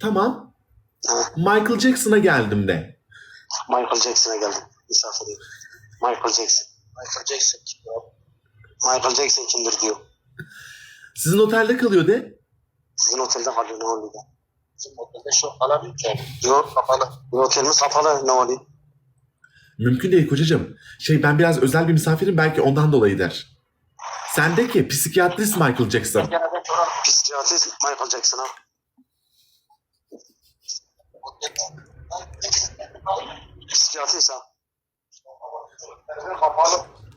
Tamam. Ha, Michael Jackson'a geldim de. Michael Jackson'a geldim. Misafiriyim. Michael Jackson. Michael Jackson kim ya? Michael Jackson kimdir diyor. Sizin otelde kalıyor de. Sizin otelde kalıyor ne oluyor? Bizim otelde şu an ki. Yok kapalı. Bir otelimiz kapalı ne oluyor? Mümkün değil kocacığım. Şey ben biraz özel bir misafirim belki ondan dolayıdır. Sen de ki psikiyatrist Michael Jackson. Psikiyatrist Michael Jackson'a. Psikiyatrist ha.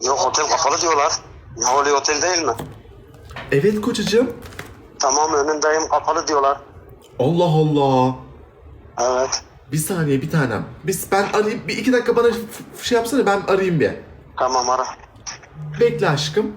Yok otel kapalı diyorlar. Ne oluyor otel değil mi? Evet kocacığım. Tamam önündeyim kapalı diyorlar. Allah Allah. Evet. Bir saniye bir tanem. Biz ben arayayım bir iki dakika bana şey yapsana ben arayayım bir. Tamam ara. Bekle aşkım.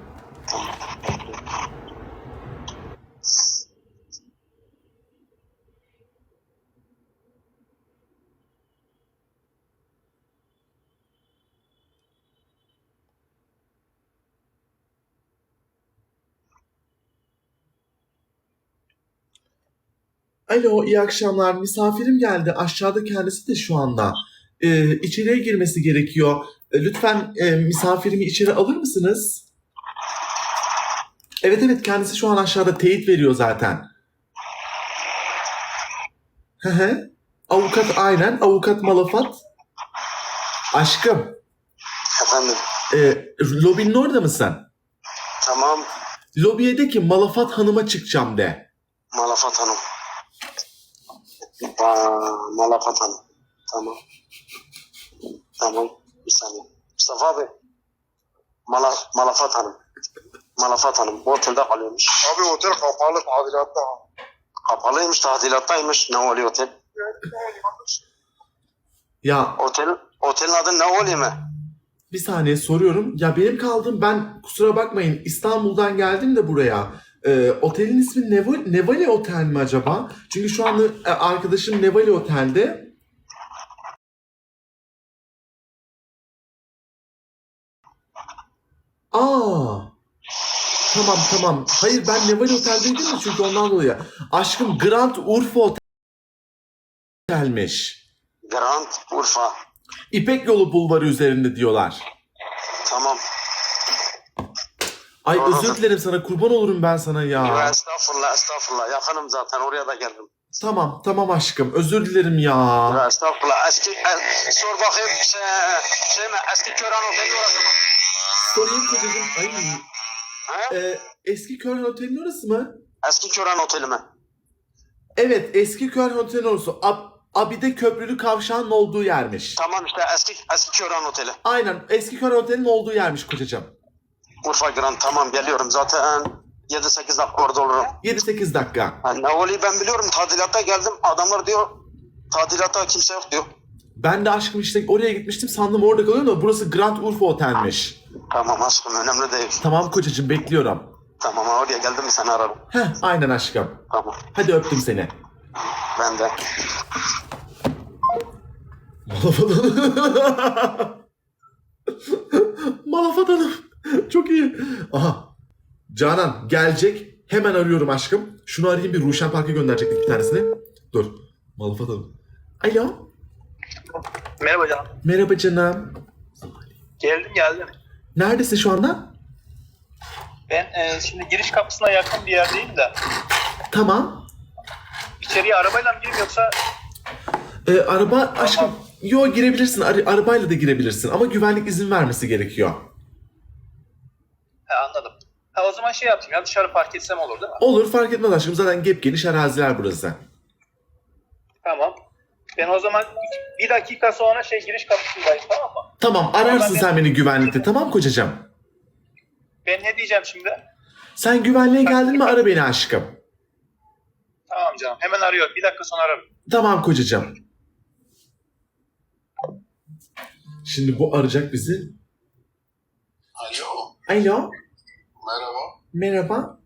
Alo, iyi akşamlar. Misafirim geldi. Aşağıda kendisi de şu anda. Ee, içeriye girmesi gerekiyor. E, Lütfen e, misafirimi içeri alır mısınız? Evet evet kendisi şu an aşağıda teyit veriyor zaten. Hı hı. Avukat aynen. Avukat Malafat. Aşkım. Efendim. E, lobinin orada mısın? Tamam. Lobiye de ki Malafat Hanım'a çıkacağım de. Malafat Hanım. Aa, Malafat Hanım. Tamam. Tamam. Bir saniye. Mustafa abi. Mala, Malafat Hanım. Malafat Hanım. Bu otelde kalıyormuş. Abi otel kapalı tadilatta. Kapalıymış, tadilattaymış. Ne oluyor otel? Ya Otel, otelin adı ne oluyor mu? bir saniye soruyorum. Ya benim kaldığım ben kusura bakmayın İstanbul'dan geldim de buraya. Ee, otelin ismi Nevali, Nevali Otel mi acaba? Çünkü şu anda e, arkadaşım Nevali Otel'de. Aa. Tamam tamam. Hayır ben Nevali Otel'deydim de çünkü ondan dolayı. Aşkım Grand Urfa Otel'miş. Grand Urfa. İpek Yolu Bulvarı üzerinde diyorlar. Tamam. Ay Doğru. özür dilerim sana kurban olurum ben sana Ya. ya. estağfurullah, estağfurullah. Yakınım zaten. Oraya da geldim. Tamam tamam aşkım özür dilerim ya. Ya estağfurullah. Eski, e, sor bakayım şey, şey mi? Eski Kören Oteli orası mı? Sorayım kocacığım. Ay, He? e, eski Köln Oteli'nin orası mı? Eski Kören Oteli mi? Evet eski Köln Oteli'nin orası. Ab, Abide Köprülü Kavşağı'nın olduğu yermiş. Tamam işte eski eski Kören Oteli. Aynen eski Köln Oteli'nin olduğu yermiş kocacığım. Urfa Grand tamam geliyorum zaten 7-8 dakika orada olurum. 7-8 dakika. Ha, ne oluyor ben biliyorum tadilata geldim adamlar diyor tadilata kimse yok diyor. Ben de aşkım işte oraya gitmiştim sandım orada kalıyorum da burası Grand Urfa Otel'miş. Tamam aşkım önemli değil. Tamam kocacığım bekliyorum. Tamam oraya geldim mi seni ararım. Heh aynen aşkım. Tamam Hadi öptüm seni. ben de. Malafat Hanım. Malafat Hanım. Çok iyi. Aha. Canan gelecek. Hemen arıyorum aşkım. Şunu arayayım bir Ruşen Park'a gönderecektik bir tanesini. Dur. Malafat Hanım. Alo. Merhaba canım. Merhaba canım. Geldim geldim. Neredesin şu anda? Ben e, şimdi giriş kapısına yakın bir yerdeyim de. Tamam. İçeriye arabayla mı gireyim yoksa Ee, araba aşkım. Yo girebilirsin. Ara- arabayla da girebilirsin. Ama güvenlik izin vermesi gerekiyor. Ha, o zaman şey yapayım ya dışarı park etsem olur değil mi? Olur fark etmez aşkım. Zaten gep geniş araziler burası. Tamam. Ben o zaman bir dakika sonra şey giriş kapısındayım tamam mı? Tamam ararsın sen beni güvenlikte. Tamam kocacığım. Ben ne diyeceğim şimdi? Sen güvenliğe geldin mi ara beni aşkım. Tamam canım hemen arıyorum. Bir dakika sonra ararım. Tamam kocacığım. Şimdi bu arayacak bizi. Alo, Alo. Merhaba.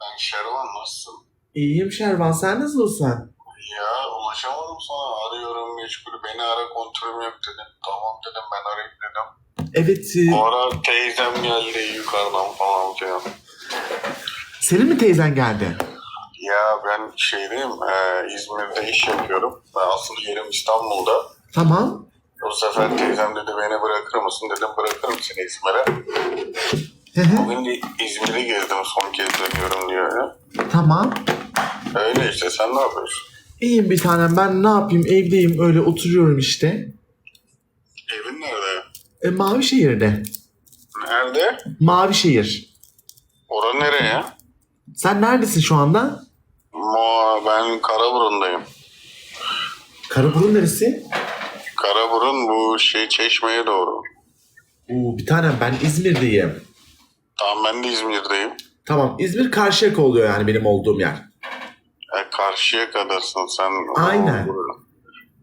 Ben Şervan, nasılsın? İyiyim Şervan. Sen nasılsın? Ya ulaşamadım sana. Arıyorum meşgul. Beni ara kontrolüm yok dedim. Tamam dedim ben arayayım dedim. Evet. e, O ara teyzem geldi yukarıdan falan filan. senin mi teyzen geldi? Ya ben şeydeyim, e, İzmir'de iş yapıyorum. Ben asıl yerim İstanbul'da. Tamam. O sefer teyzem dedi beni bırakır mısın? Dedim bırakırım seni İzmir'e. Hı hı, Bugün de İzmir'i gezdim son kez dönüyorum diyor ya. tamam. Öyle işte sen ne yapıyorsun? İyiyim bir tanem. Ben ne yapayım? Evdeyim. Öyle oturuyorum işte. Evin nerede? E, Mavişehir'de. Nerede? Mavişehir. Ora nereye? Sen neredesin şu anda? Mo ben Karaburun'dayım. Karaburun neresi? Karaburun bu şey Çeşme'ye doğru. Oo, bir tanem ben İzmir'deyim. Tamam ben de İzmir'deyim. Tamam İzmir Karşıyaka oluyor yani benim olduğum yer. E, karşıya kadarsın sen. Aynen. Buraya,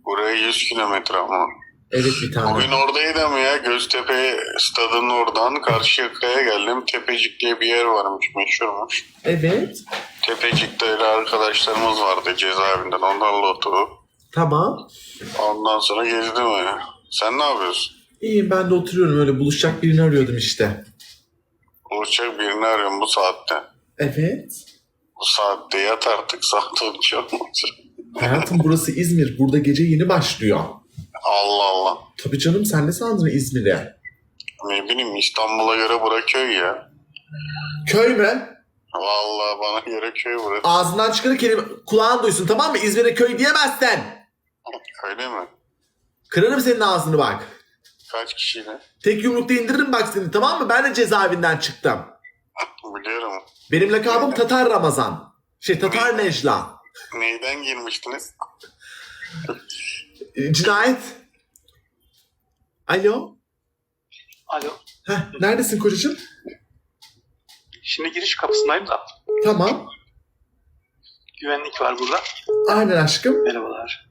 buraya 100 kilometre ama. Evet bir tanem. Bugün oradaydım ya. Göztepe stadının oradan Karşıyaka'ya geldim. Tepecik diye bir yer varmış, meşhurmuş. Evet. Tepecik'te öyle arkadaşlarımız vardı cezaevinden. Onlarla oturduk. Tamam. Ondan sonra gezdim öyle. Sen ne yapıyorsun? İyiyim ben de oturuyorum öyle buluşacak birini arıyordum işte. Buluşacak birini arıyorum bu saatte. Evet. Bu saatte yat artık saat 12 olmaz. Hayatım burası İzmir. Burada gece yeni başlıyor. Allah Allah. Tabii canım sen ne sandın İzmir'e? Ne bileyim İstanbul'a göre bırak köy ya. Köy mü? Vallahi bana göre köy burası. Ağzından çıkanı kelime kulağın duysun tamam mı? İzmir'e köy diyemezsin. Öyle mi? Kırarım senin ağzını bak. Kaç kişiyle? Tek yumrukta indiririm bak seni tamam mı? Ben de cezaevinden çıktım. Biliyorum. Benim lakabım Tatar Ramazan. Şey Tatar Necla. Neyden girmiştiniz? Ee, Cinayet. Alo. Alo. Heh, neredesin kocacığım? Şimdi giriş kapısındayım da. Tamam. Güvenlik var burada. Aynen aşkım. Merhabalar.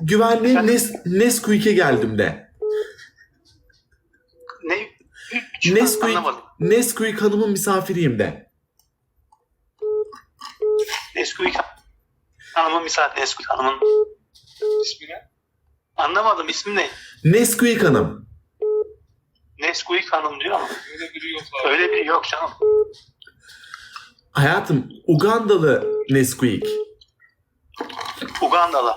Güvenli Nes Nesquik'e geldim de. Ne? Üç Nesquik. Nesquik hanımın misafiriyim de. Nesquik Hanımın misafir Nesquik Hanım'ın ismi ne? Anlamadım ismi ne? Nesquik hanım. Nesquik Hanım diyor ama. Öyle biri yok Öyle biri yok canım. Hayatım Ugandalı Nesquik. Ugandalı.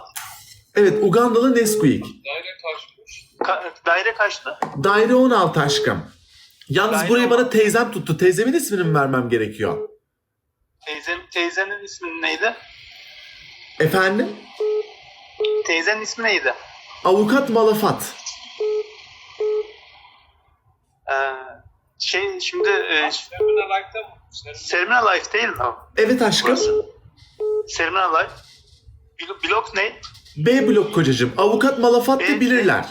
Evet Ugandalı Nesquik. Ka- daire kaçtı? Daire 16 aşkım. Yalnız Daire burayı 16. bana teyzem tuttu. Teyzemin ismini mi vermem gerekiyor? Teyzen, teyzenin ismi neydi? Efendim? Teyzenin ismi neydi? Avukat Malafat. Ee, şey şimdi e, Sermina Life değil mi? o? Evet aşkım. Burası. Sermina Life. Blo- Blok ne? B blok kocacığım. Avukat Malafat B- bilirler.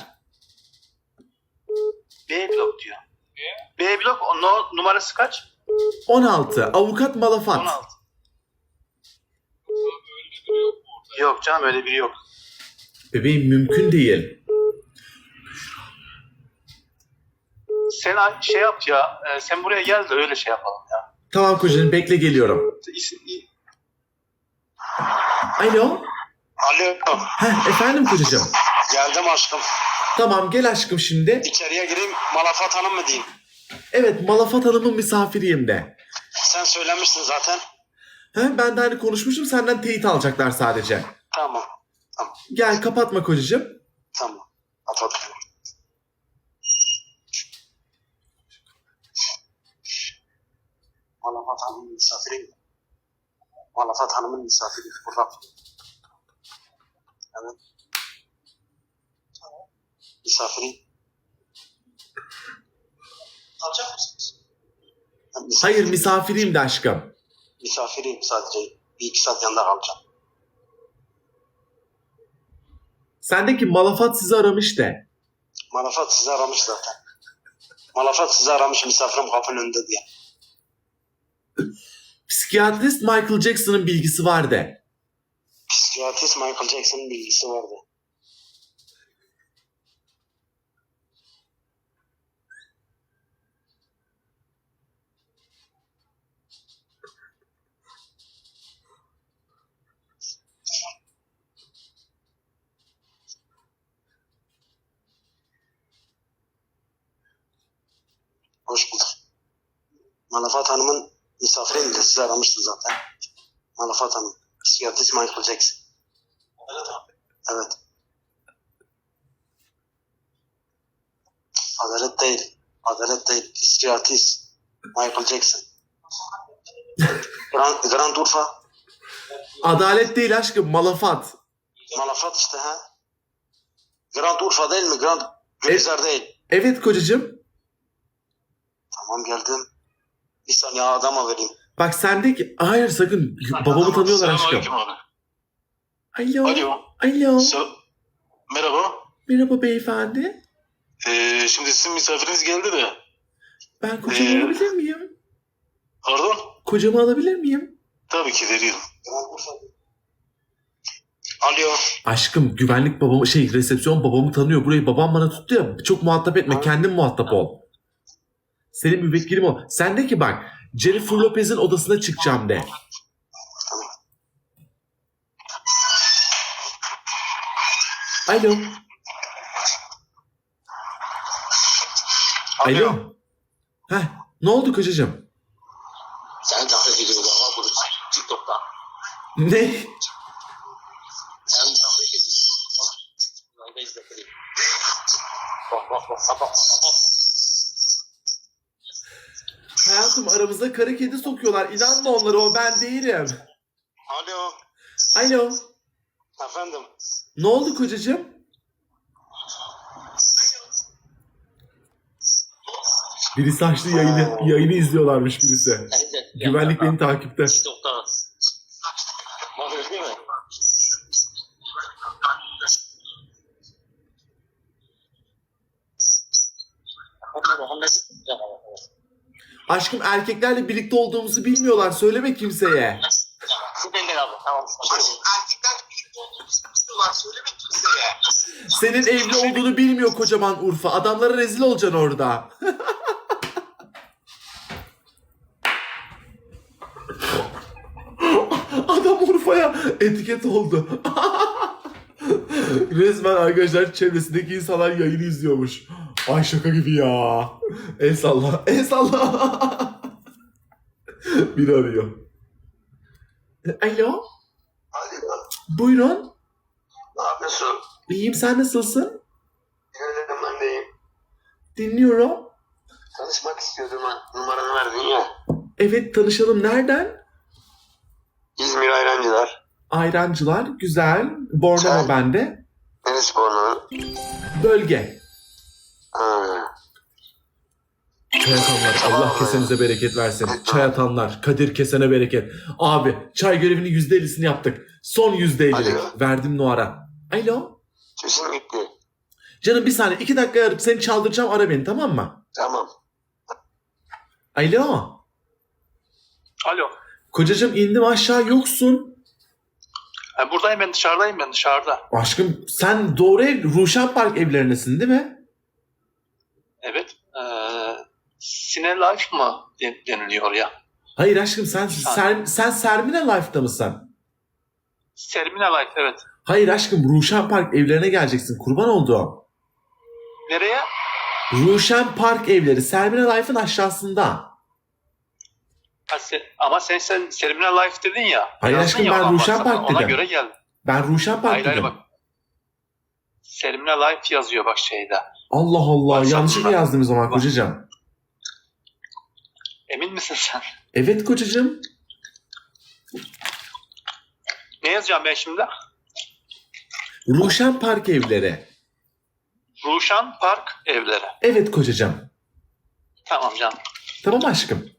B blok diyor. B blok no, numarası kaç? 16. Avukat Malafat. 16. Yok canım öyle biri yok. Bebeğim mümkün değil. Sen şey yap ya. e, sen buraya gel de öyle şey yapalım ya. Tamam kocacığım bekle geliyorum. Alo. Alo. Heh, efendim kocacığım. Geldim aşkım. Tamam gel aşkım şimdi. İçeriye gireyim. Malafat Hanım mı diyeyim? Evet Malafat Hanım'ın misafiriyim de. Sen söylemiştin zaten. He, ben de hani konuşmuştum senden teyit alacaklar sadece. Tamam. Gel kapatma kocacığım. Tamam. Kapat. Malafat Hanım'ın misafiri. Malafat Hanım'ın misafiri. Burada. Evet. Misafiri. Alacak mısınız? Hayır misafiriyim de aşkım. Misafiriyim sadece. Bir iki saat yanında kalacağım. Sendeki Malafat sizi aramış de. Malafat sizi aramış zaten. Malafat sizi aramış misafirim kapının önünde diye. Psikiyatrist Michael Jackson'ın bilgisi var de. Psikiyatrist Michael Jackson'ın bilgisi vardı. Malafat Hanım'ın misafiriyim de sizi aramıştı zaten. Malafat Hanım. Psikiyatrist Michael Jackson. Evet. Adalet değil. Adalet değil. Psikiyatrist Michael Jackson. Grand, Grand Urfa. Adalet değil aşkım malafat. Malafat işte ha. Grand Urfa değil mi? Grand Gülizar değil. Evet kocacığım. Tamam geldim. Bir saniye adama vereyim. Bak sendeki... Hayır sakın. Babamı tanıyorlar aşkım. Selamünaleyküm abi. Alo. Alo. Alo. Se- Merhaba. Merhaba beyefendi. Ee, şimdi sizin misafiriniz geldi de. Ben kocamı Ee? alabilir miyim? Pardon? Kocamı alabilir miyim? Tabii ki veriyorum. Alo. Aşkım güvenlik babamı şey resepsiyon babamı tanıyor. Burayı babam bana tuttu ya. Çok muhatap etme. Kendin muhatap ol. Senin müvekkilim o. Sendeki bak. Jennifer Lopez'in odasına çıkacağım de. Alo. Alo. Heh, ne oldu kocacığım? Sen taklit ediyorsun ama bunu TikTok'ta. Ne? Sen ediyorsun. Bak. Ben de izledim. Bak bak bak bak bak bak. Hayatım aramıza kara kedi sokuyorlar. İnanma onlara o ben değilim. Alo. Alo. Efendim. Ne oldu kocacığım? Birisi açtı yayını, yayını izliyorlarmış birisi. Güvenlik beni takipte. TikTok'ta. Bak değil mi? Aşkım erkeklerle birlikte olduğumuzu bilmiyorlar. Söyleme kimseye. Tamam. Senin evli olduğunu bilmiyor kocaman Urfa. Adamlara rezil olacaksın orada. Adam Urfa'ya etiket oldu. Resmen arkadaşlar çevresindeki insanlar yayını izliyormuş. Ay şaka gibi ya. El salla. El salla. Biri arıyor. Alo. Buyurun. Ne yapıyorsun? İyiyim sen nasılsın? Gördüm ben deyim. Dinliyorum. Tanışmak istiyordum ben. Numaranı verdin ya. Evet tanışalım. Nereden? İzmir Ayrancılar. Ayrancılar. Güzel. Bornova bende. Neresi Bornova? Bölge. Çay atanlar. Allah kesenize bereket versin. Çay atanlar. Kadir kesene bereket. Abi çay görevinin yüzde ellisini yaptık. Son yüzde ellilik. Verdim Noar'a. Alo. Sesin gitti. Canım bir saniye. iki dakika arayıp seni çaldıracağım. Ara beni tamam mı? Tamam. Alo. Alo. Kocacığım indim aşağı yoksun. Ha, buradayım ben dışarıdayım ben dışarıda. Aşkım sen doğru ev Ruşen Park evlerindesin değil mi? Evet. Ee, Sine Life mı den- deniliyor ya? Hayır aşkım sen sen, sen Sermina Life'da mısın? Sermina Life evet. Hayır aşkım Ruşen Park evlerine geleceksin. Kurban olduğum. Nereye? Ruşen Park evleri Sermina Life'ın aşağısında. Ha, ama sen, sen Sermina Life dedin ya. Hayır aşkım, ben Ruşen Park Ona dedim. göre geldim. Ben Ruşen Park Hayır hayır dedim. bak. Sermina Life yazıyor bak şeyde. Allah Allah yanlışlıkla bak. yazdım o zaman kocacığım. Emin misin sen? Evet kocacığım. Ne yazacağım ben şimdi? Ruşen Park evleri. Ruşan Park evleri. Evet kocacığım. Tamam canım. Tamam aşkım.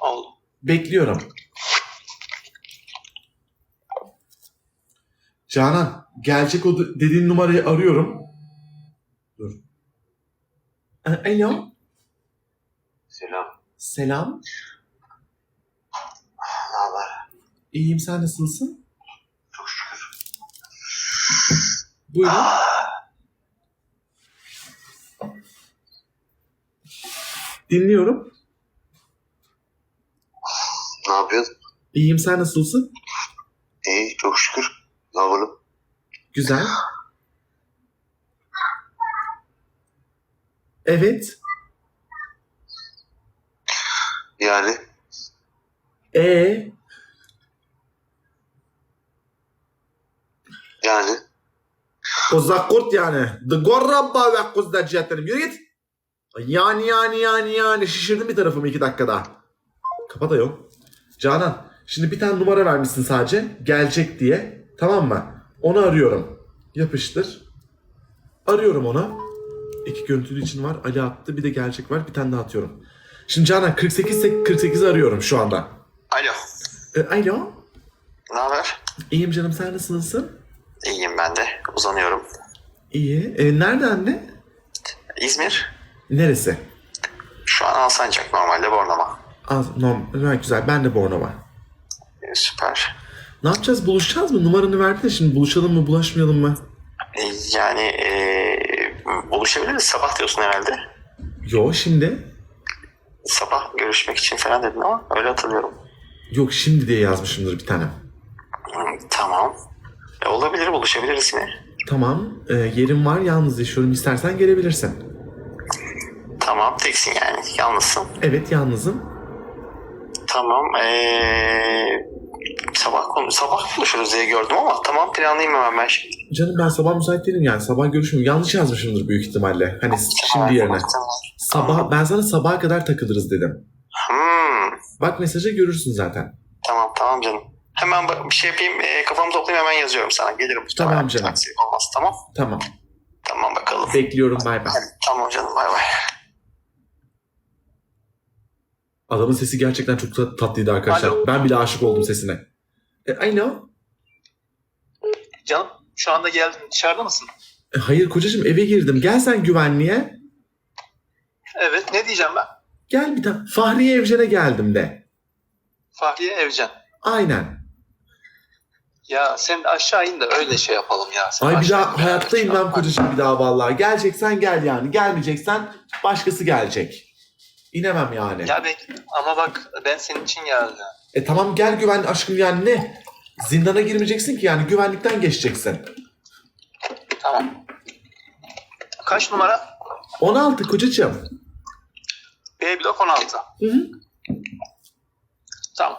Oldu. Bekliyorum. Canan gelecek o dediğin numarayı arıyorum. Dur. E, Alo. Selam. Selam. Ne haber? İyiyim sen nasılsın? Buyurun. Dinliyorum. Ne yapıyorsun? İyiyim sen nasılsın? İyi çok şükür. Ne yapalım? Güzel. Evet. Yani E yani Kozak kurt yani. The gorrabba ve kuzda cihetlerim. Yürü git. Yani yani yani yani şişirdim bir tarafımı iki dakikada. Kapat ayol. Canan şimdi bir tane numara vermişsin sadece. Gelecek diye. Tamam mı? Onu arıyorum. Yapıştır. Arıyorum onu. İki görüntülü için var. Ali attı. Bir de gelecek var. Bir tane daha atıyorum. Şimdi Canan 48 48 arıyorum şu anda. alo. E, alo. Ne haber? İyiyim canım sen nasılsın? İyiyim ben de. Uzanıyorum. İyi. E, nereden ne? İzmir. Neresi? Şu an Alsancak normalde Bornova. Az, normal, güzel. Ben de Bornova. Ee, Süper. Ne yapacağız? Buluşacağız mı? Numaranı verdi de şimdi buluşalım mı, bulaşmayalım mı? Ee, yani ee, buluşabiliriz sabah diyorsun herhalde. Yo şimdi. Sabah görüşmek için falan dedin ama öyle hatırlıyorum. Yok şimdi diye yazmışımdır bir tane. Hmm, tamam. E, olabilir buluşabiliriz yine. Tamam. e, yerim var. Yalnız yaşıyorum. İstersen gelebilirsin. Tamam teksin yani. Yalnızsın. Evet yalnızım. Tamam. Ee, sabah konu sabah buluşuruz diye gördüm ama tamam planlayayım hemen ben şimdi. Canım ben sabah müsait değilim yani. Sabah görüşmüyorum. Yanlış yazmışımdır büyük ihtimalle. Hani şimdi yerine. Sabah ben sana sabaha kadar takılırız dedim. Hmm, Bak mesajı görürsün zaten. tamam tamam canım. Hemen bir şey yapayım ee, kafamı toplayayım hemen yazıyorum sana. Gelirim. Tamam canım. Taksi olmaz tamam. Tamam. Tamam bakalım. Bekliyorum. Bay bay. Tamam canım bay bay. Adamın sesi gerçekten çok tat- tatlıydı arkadaşlar. Alo. Ben bile aşık oldum sesine. E, alo. Canım şu anda geldin. Dışarıda mısın? E, hayır kocacığım eve girdim. Gel sen güvenliğe. Evet. Ne diyeceğim ben? Gel bir tane. Fahriye Evcen'e geldim de. Fahriye Evcen. Aynen. Ya sen aşağı in de öyle şey yapalım ya. Sen Ay bir aşağı in daha de hayatta inmem kocacığım bir daha vallahi. Geleceksen gel yani. Gelmeyeceksen başkası gelecek. İnemem yani. Ya be, ama bak ben senin için geldim. E tamam gel güven aşkım yani ne? Zindana girmeyeceksin ki yani güvenlikten geçeceksin. Tamam. Kaç numara? 16 kocacığım. B blok 16. Hı hı. Tamam.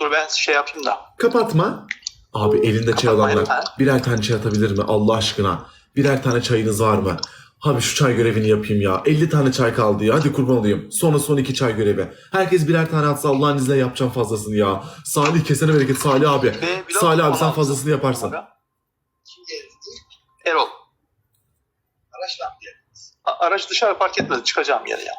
Dur ben şey yapayım da. Kapatma. Abi elinde çay Kapatmayın, alanlar. Birer tane çay atabilir mi Allah aşkına? Birer tane çayınız var mı? Abi şu çay görevini yapayım ya. 50 tane çay kaldı ya. Hadi kurban olayım. Sonra son iki çay görevi. Herkes birer tane atsa Allah'ın izniyle yapacağım fazlasını ya. Salih kesene bereket Salih abi. Salih abi sen 16. fazlasını yaparsın. Numara. Erol. A- Araç dışarı park etmedi. Çıkacağım yere ya.